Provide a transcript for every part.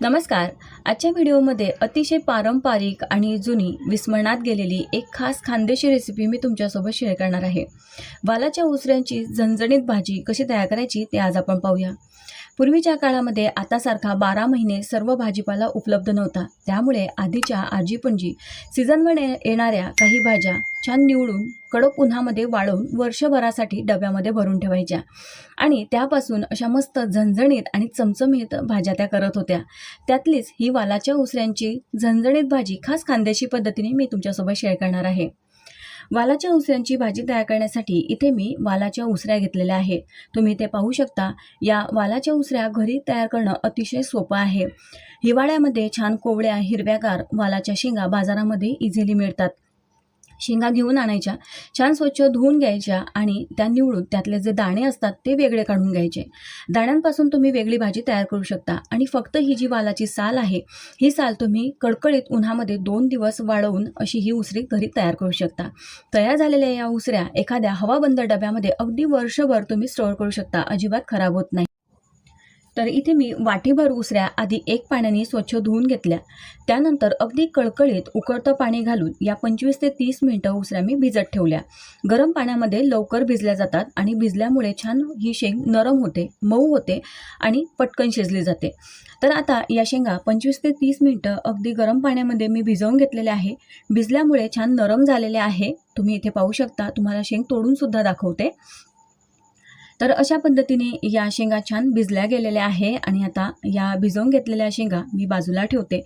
नमस्कार. आजच्या व्हिडिओमध्ये अतिशय पारंपरिक आणि जुनी विस्मरणात गेलेली एक खास खानदेशी रेसिपी मी तुमच्यासोबत शेअर करणार आहे. वालाच्या उसऱ्यांची झणझणीत भाजी कशी तयार करायची ते आज आपण पाहूया. पूर्वीच्या काळामध्ये आतासारखा बारा महिने सर्व भाजीपाला उपलब्ध नव्हता. त्यामुळे आधीच्या आजीपणजी सीझनवर येणाऱ्या काही भाज्या छान निवडून कडक उन्हामध्ये वाळवून वर्षभरासाठी डब्यामध्ये भरून ठेवायच्या आणि त्यापासून अशा मस्त झणझणीत आणि चमचमीत भाज्या त्या करत होत्या. त्यातलीच ही वालाच्या उसऱ्यांची झणझणीत भाजी खास खानदेशी पद्धतीने मी तुमच्यासोबत शेअर करणार आहे. वालाच्या उसऱ्यांची भाजी तयार करण्यासाठी इथे मी वालाच्या उसऱ्या घेतलेल्या आहेत. तुम्ही इथे पाहू शकता या वालाच्या उसऱ्या घरी तयार करणं अतिशय सोपं आहे. हिवाळ्यामध्ये छान कोवळ्या हिरव्यागार वालाच्या शेंगा बाजारामध्ये इझिली मिळतात. शेंगा घेऊन आणायच्या छान स्वच्छ धुवून घ्यायच्या आणि त्या निवडून त्यातले जे दाणे असतात ते वेगळे काढून घ्यायचे. दाण्यांपासून तुम्ही वेगळी भाजी तयार करू शकता आणि फक्त ही जी वालाची साल आहे ही साल तुम्ही कडकडीत उन्हामध्ये दोन दिवस वाळवून अशी ही उसरी घरी तयार करू शकता. तयार झालेल्या या उसऱ्या एखाद्या हवाबंद डब्यामध्ये अगदी वर्षभर तुम्ही स्टोअर करू शकता अजिबात खराब होत नाही. तर इथे मी वाटीभर उसऱ्या आधी एक पाण्याने स्वच्छ धुवून घेतल्या. त्यानंतर अगदी कळकळीत उकळतं पाणी घालून या पंचवीस ते तीस मिनटं उसऱ्या मी भिजत ठेवल्या. गरम पाण्यामध्ये लवकर भिजल्या जातात आणि भिजल्यामुळे छान ही शेंग नरम होते मऊ होते आणि पटकन शिजली जाते. तर आता या शेंगा पंचवीस ते तीस मिनटं अगदी गरम पाण्यामध्ये मी भिजवून घेतलेल्या आहे. भिजल्यामुळे छान नरम झालेले आहे. तुम्ही इथे पाहू शकता तुम्हाला शेंग तोडूनसुद्धा दाखवते. तर अशा पद्धतीने या शेंगा छान भिजल्या गेलेल्या आहे आणि आता या भिजवून घेतलेल्या शेंगा मी बाजूला ठेवते.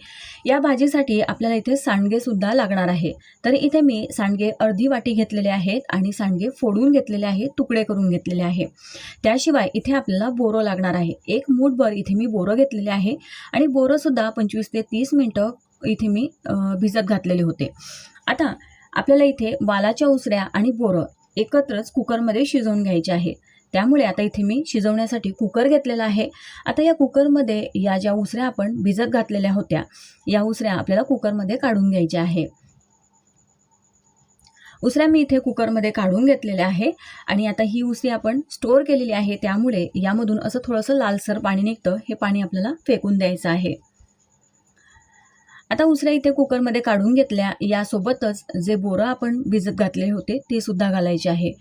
या भाजीसाठी आपल्याला इथे सांडगेसुद्धा लागणार आहे. तर इथे मी सांडगे अर्धी वाटी घेतलेले आहेत आणि सांडगे फोडून घेतलेले आहे तुकडे करून घेतलेले आहे. त्याशिवाय इथे आपल्याला बोरं लागणार आहे. एक मूठभर इथे मी बोरं घेतलेले आहे आणि बोरंसुद्धा पंचवीस ते तीस मिनटं इथे मी भिजत घातलेले होते. आता आपल्याला इथे वालाच्या उसऱ्या आणि बोरं एकत्रच कुकरमध्ये शिजवून घ्यायचे आहे. त्यामुळे आता इथे मी शिजवण्यासाठी कुकर घेतलेला आहे. आता या कुकरमध्ये या ज्या उसऱ्या आपण भिजत घातलेल्या होत्या या उसऱ्या आपल्याला कुकरमध्ये काढून घ्यायच्या आहे. उसऱ्या मी इथे कुकरमध्ये काढून घेतलेल्या आहे आणि आता ही उसरी आपण स्टोअर केलेली आहे. त्यामुळे यामधून असं थोडंसं लालसर पाणी निघतं हे पाणी आपल्याला फेकून द्यायचं आहे. आता उसऱ्या इथे कुकरमध्ये काढून घेतल्या. यासोबतच जे बोरं आपण भिजत घातलेले होते ते सुद्धा घालायचे आहे.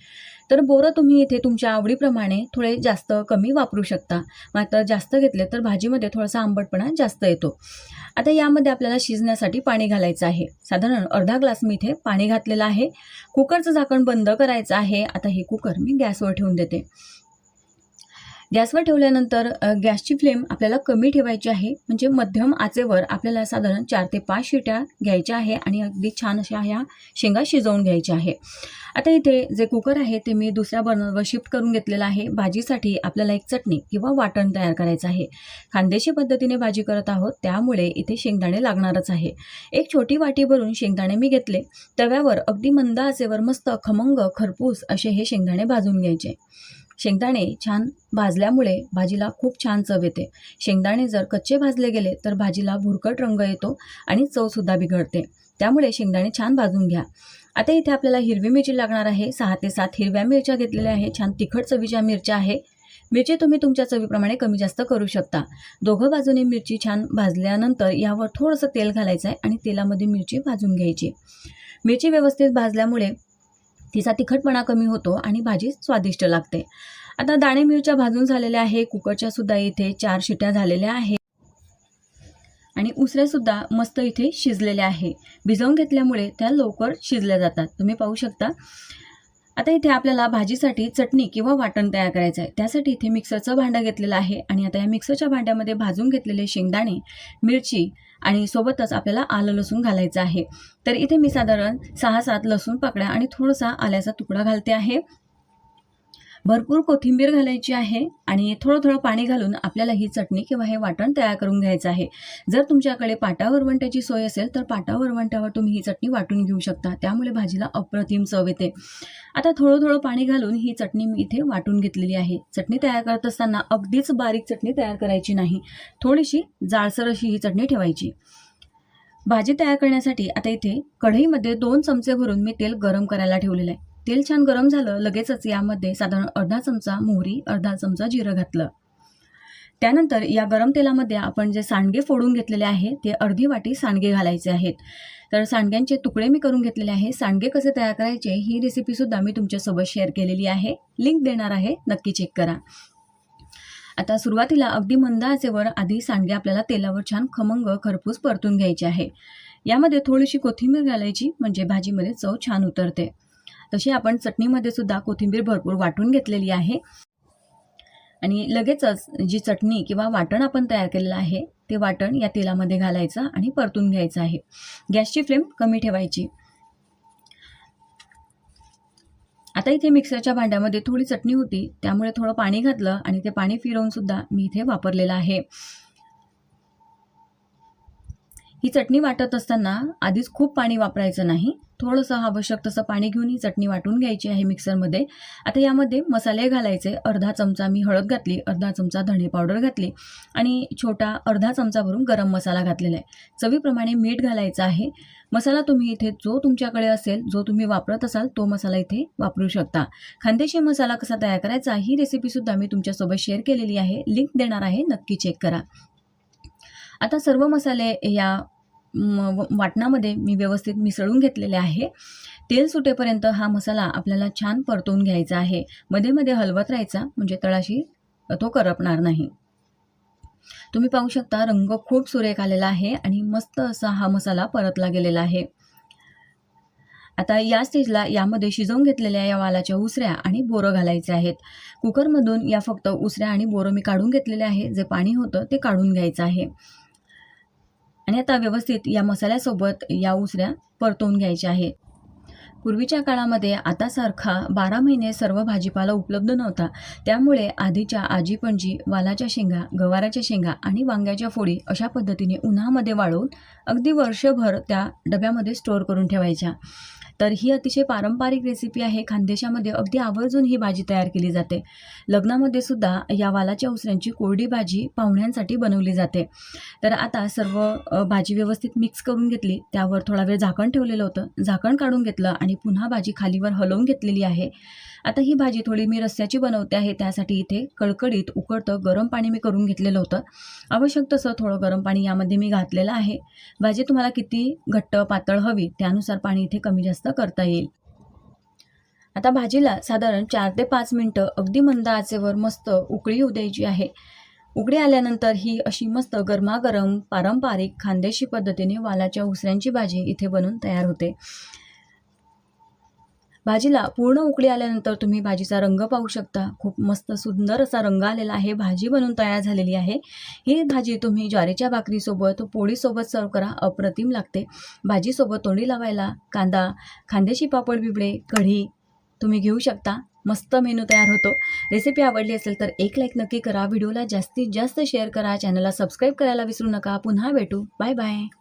तर बोरं तुम्ही इथे तुमच्या आवडीप्रमाणे थोडे जास्त कमी वापरू शकता. मात्र जास्त घेतले तर भाजीमध्ये थोडासा आंबटपणा जास्त येतो. आता यामध्ये आपल्याला शिजण्यासाठी पाणी घालायचं आहे. साधारण अर्धा ग्लास मी इथे पाणी घातलेलं आहे. कुकरचं झाकण बंद करायचं आहे. आता हे कुकर मी गॅसवर ठेवून देते. गॅसवर ठेवल्यानंतर गॅसची फ्लेम आपल्याला कमी ठेवायची आहे. म्हणजे मध्यम आचेवर आपल्याला साधारण चार ते पाच शिट्या घ्यायच्या आहे आणि अगदी छान अशा ह्या शेंगा शिजवून घ्यायच्या आहे. आता इथे जे कुकर आहे ते मी दुसऱ्या बर्नरवर शिफ्ट करून घेतलेलं आहे. भाजीसाठी आपल्याला एक चटणी किंवा वाटण तयार करायचं आहे. खानदेशी पद्धतीने भाजी करत आहोत त्यामुळे इथे शेंगदाणे लागणारच आहे. एक छोटी वाटी भरून शेंगदाणे मी घेतले. तव्यावर अगदी मंद आचेवर मस्त खमंग खरपूस असे हे शेंगदाणे भाजून घ्यायचे. शेंगदाणे छान भाजल्यामुळे भाजीला खूप छान चव येते. शेंगदाणे जर कच्चे भाजले गेले तर भाजीला भुरकट रंग येतो आणि चवसुद्धा बिघडते. त्यामुळे शेंगदाणे छान भाजून घ्या. आता इथे आपल्याला हिरवी मिरची लागणार आहे. सहा ते सात हिरव्या मिरच्या घेतलेल्या आहे छान तिखट चवीच्या मिरच्या आहे. मिरची तुम्ही तुमच्या चवीप्रमाणे कमी जास्त करू शकता. दोघं बाजूने मिरची छान भाजल्यानंतर यावर थोडंसं तेल घालायचं आहे आणि तेलामध्ये मिरची भाजून घ्यायची. मिरची व्यवस्थित भाजल्यामुळे तिचा तिखटपणा कमी होतो आणि भाजी स्वादिष्ट लागते. आता दाणे मिरच्या भाजून झालेल्या आहे कुकरच्या सुद्धा इथे चार शिट्या झालेल्या आहे आणि उसऱ्यासुद्धा मस्त इथे शिजलेल्या आहे भिजवून घेतल्यामुळे त्या लवकर शिजल्या जातात. तुम्ही पाहू शकता. आता इथे आपल्याला भाजीसाठी चटणी किंवा वाटण तयार करायचं आहे. त्यासाठी इथे मिक्सरचं भांडं घेतलेलं आहे आणि आता या मिक्सरच्या भांड्यामध्ये भाजून घेतलेले शेंगदाणे मिरची आणि सोबतच आपल्याला आलं लसूण घालायचं आहे. तर इथे मी साधारण सहा सात लसूण पाकळ्या आणि थोडासा आल्याचा तुकडा घालते आहे. भरपूर कोथिंबीर घालायची आहे आणि थोडं थोडं पाणी घालून आपल्याला ही चटणी किंवा हे वाटण तयार करून घ्यायचं आहे. जर तुमच्याकडे पाटा वरवंट्याची सोय असेल तर पाटा वरवंट्यावर तुम्ही ही चटणी वाटून घेऊ शकता. त्यामुळे भाजीला अप्रतिम चव येते. आता थोडं थोडं पाणी घालून ही चटणी मी इथे वाटून घेतलेली आहे. चटणी तयार करत असताना अगदीच बारीक चटणी तयार करायची नाही. थोडीशी जाडसर अशी ही चटणी ठेवायची. भाजी तयार करण्यासाठी आता इथे कढईमध्ये दोन चमचे भरून मी तेल गरम करायला ठेवलेलं आहे. तेल छान गरम झालं लगेचच यामध्ये साधारण अर्धा चमचा मोहरी अर्धा चमचा जिरं घातलं. त्यानंतर या गरम तेलामध्ये आपण जे सांडगे फोडून घेतलेले आहे ते अर्धी वाटी सांडगे घालायचे आहेत. तर सांडग्यांचे तुकडे मी करून घेतलेले आहे. सांडगे कसे तयार करायचे ही रेसिपीसुद्धा मी तुमच्यासोबत शेअर केलेली आहे. लिंक देणार आहे नक्की चेक करा. आता सुरुवातीला अगदी मंद आचेवर आधी सांडगे आपल्याला तेलावर छान खमंग खरपूस परतून घ्यायचे आहे. यामध्ये थोडीशी कोथिंबीर घालायची म्हणजे भाजीमध्ये चव छान उतरते. तशी आपण चटणीमध्ये सुद्धा कोथिंबीर भरपूर वाटून घेतलेली आहे. आणि लगेचच जी चटणी किंवा वाटण आपण तयार केलेलं आहे ते वाटण या तेलामध्ये घालायचं आणि परतून घ्यायचं आहे. गॅसची फ्लेम कमी ठेवायची. आता इथे मिक्सरच्या भांड्यामध्ये थोडी चटणी होती त्यामुळे थोडं पाणी घातलं आणि ते पाणी फिरवून सुद्धा मी इथे वापरलेलं आहे. ही चटणी वाटत असताना आधीच खूप पाणी वापरायचं नाही. थोडंसं आवश्यक तसं पाणी घेऊन ही चटणी वाटून घ्यायची आहे मिक्सरमध्ये. आता यामध्ये मसाले घालायचे. अर्धा चमचा मी हळद घातली अर्धा चमचा धणे पावडर घातली आणि छोटा अर्धा चमचा भरून गरम मसाला घातलेला आहे. चवीप्रमाणे मीठ घालायचं आहे. मसाला तुम्ही इथे जो तुमच्याकडे असेल जो तुम्ही वापरत असाल तो मसाला इथे वापरू शकता. खानदेशी मसाला कसा तयार करायचा ही रेसिपीसुद्धा मी तुमच्यासोबत शेअर केलेली आहे. लिंक देणार आहे. नक्की चेक करा. आता सर्व मसाले या म- वाटणामध्ये मी व्यवस्थित मिसळून घेतलेले आहे. तेल सुटेपर्यंत हा मसाला आपल्याला छान परतवून घ्यायचा आहे. मध्ये मध्ये हलवत राहायचा म्हणजे तळाशी तो करपणार नाही. तुम्ही पाहू शकता रंग खूप सुरेख आलेला आहे आणि मस्त असा हा मसाला परतला गेलेला आहे. आता या स्टेजला यामध्ये शिजवून घेतलेल्या या वालाच्या उसऱ्या आणि बोरं घालायचे आहेत. कुकरमधून या फक्त उसऱ्या आणि बोरं मी काढून घेतलेले आहे. जे पाणी होतं ते काढून घ्यायचं आहे. आणि आता व्यवस्थित या मसाल्यासोबत या उसऱ्या परतवून घ्यायच्या आहे पूर्वीच्या काळामध्ये आतासारखा बारा महिने सर्व भाजीपाला उपलब्ध नव्हता. त्यामुळे आधीच्या आजी पणजी वालाच्या शेंगा गवाराच्या शेंगा आणि वांग्याच्या फोडी अशा पद्धतीने उन्हामध्ये वाळवून अगदी वर्षभर त्या डब्यामध्ये स्टोअर करून ठेवायच्या. तर ही अतिशय पारंपरिक रेसिपी आहे. खानदेशामध्ये अगदी आवर्जून ही भाजी तयार केली जाते. लग्नामध्ये सुद्धा या वालाच्या उसऱ्यांची कोरडी भाजी पाहुण्यांसाठी बनवली जाते. तर आता सर्व भाजी व्यवस्थित मिक्स करून घेतली. त्यावर थोडा वेळ झाकण ठेवलेलं होतं. झाकण काढून घेतलं आणि पुन्हा भाजी खालीवर हलवून घेतलेली आहे. आता ही भाजी थोडी मी रस्स्याची बनवते आहे त्यासाठी इथे कडकडीत उकळतं गरम पाणी मी करून घेतलेलं होतं. आवश्यक तसं थोडं गरम पाणी यामध्ये मी घातलेलं आहे. भाजी तुम्हाला किती घट्ट पातळ हवी त्यानुसार पाणी इथे कमी जास्त करता येईल. आता भाजीला साधारण चार ते पाच मिनटं अगदी मंद आचेवर मस्त उकळी येऊ द्यायची आहे. उकडी आल्यानंतर ही अशी मस्त गरमागरम पारंपरिक खानदेशी पद्धतीने वालाच्या उसऱ्यांची भाजी इथे बनून तयार होते. भाजीला पूर्ण उकळी आल्यानंतर तुम्ही भाजीचा रंग पाहू शकता. खूप मस्त सुंदर असा रंग आलेला आहे. भाजी बनून तयार झालेली आहे. ही भाजी तुम्ही ज्वारीच्या भाकरीसोबत पोळीसोबत सर्व करा. अप्रतिम लागते. भाजीसोबत तोंडी लावायला कांदा खांद्याची पापड बिबडे कढी तुम्ही घेऊ शकता. मस्त मेनू तयार होतो. रेसिपी आवडली असेल तर एक लाईक नक्की करा. व्हिडिओला जास्तीत जास्त शेअर करा. चॅनलला सबस्क्राईब करायला विसरू नका. पुन्हा भेटू. Bye bye.